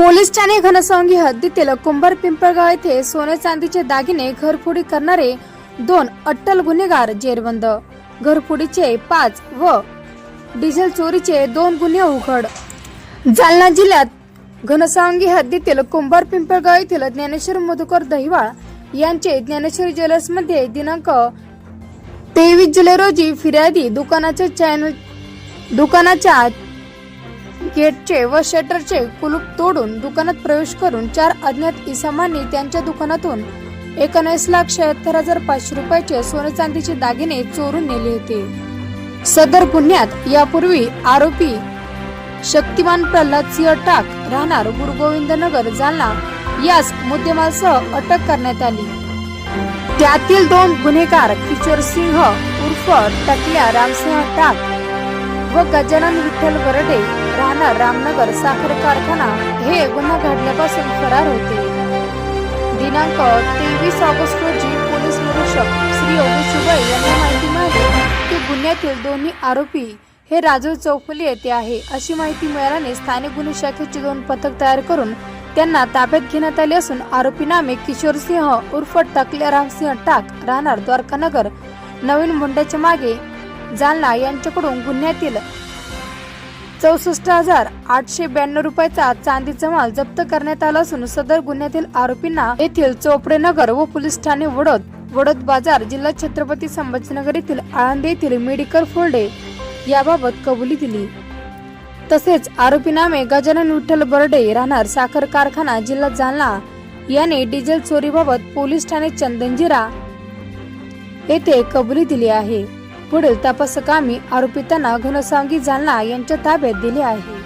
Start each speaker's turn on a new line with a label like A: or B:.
A: Police Thane Ghansawangi हद्दीतील कुंभार पिंपळगाव येथे सोने चांदीचे दागिने घरफोडी करणारे दोन अट्टल गुन्हेगार जेरबंद. घरफोडीचे पाच व डिझेल चोरीचे दोन गुन्हे उघड. जालना जिल्ह्यात घनसावंगी हद्दीतील कुंभार पिंपळगाव येथील ज्ञानेश्वर मधुकर दहिवाळ यांचे ज्ञानेश्वरी ज्वेलर्समध्ये दिनांक तेवीस जुलै रोजी फिर्यादी दुकानाचे चॅनल दुकानाच्या गेटचे व शटरचे कुलूप तोडून दुकानात प्रवेश करून चार अज्ञात इसमांनी त्यांच्या दुकानातून एकोणीस लाख शहात्तर हजार पाचशे रुपयाचे सोने चांदीचे दागिने चोरून नेले होते. सदर गुन्ह्यात यापूर्वी आरोपी शक्तिमान प्रल्हाद सिंह टाक राहणार गुरुगोविंद नगर जालना यास मुद्देमालसह अटक करण्यात आली. त्यातील दोन गुन्हेगार किशोर सिंह उर्फ टकल्या रामसिंह टाक व गजानन विठ्ठल बरडे राहणार रामनगर साखर कारखाना हे गुन्हा घडल्यापासून फरार होते. दिनांक तेवीस ऑगस्ट रोजी पोलीस निरीक्षक श्री योगेश सुबळ यांना माहिती मिळाली की गुन्ह्यातील दोन्ही आरोपी हे राजूर चौफुली येथे आहे. अशी माहिती मिळाल्याने स्थानिक गुन्हे शाखेचे दोन पथक तयार करून त्यांना ताब्यात घेण्यात आले असून आरोपी नामे किशोर सिंह उर्फ टकल्या रामसिंह टाक राहणार द्वारकानगर नवीन मुंड्याच्या मागे जालना यांच्याकडून गुन्ह्यातील चौसष्ट हजार आठशे ब्याण्णव रुपयाचा चांदीचा माल जप्त करण्यात आला असून सदर गुन्ह्यातील आरोपींना येथील चोपडे नगर व पोलीस ठाणे वडोद वडोद बाजार जिल्हा छत्रपती संभाजीनगर येथील आळंदी येथील मेडिकल फोर्डे याबाबत कबुली दिली. तसेच आरोपी नामे गजानन विठ्ठल बर्डे राहणार साखर कारखाना जिल्हा जालना. याने डिझेल चोरीबाबत पोलीस ठाणे चंदनजिरा येथे कबुली दिली आहे. पुढील तपासकामी आरोपितांना घनसावंगी जालना यांच्या ताब्यात दिले आहे.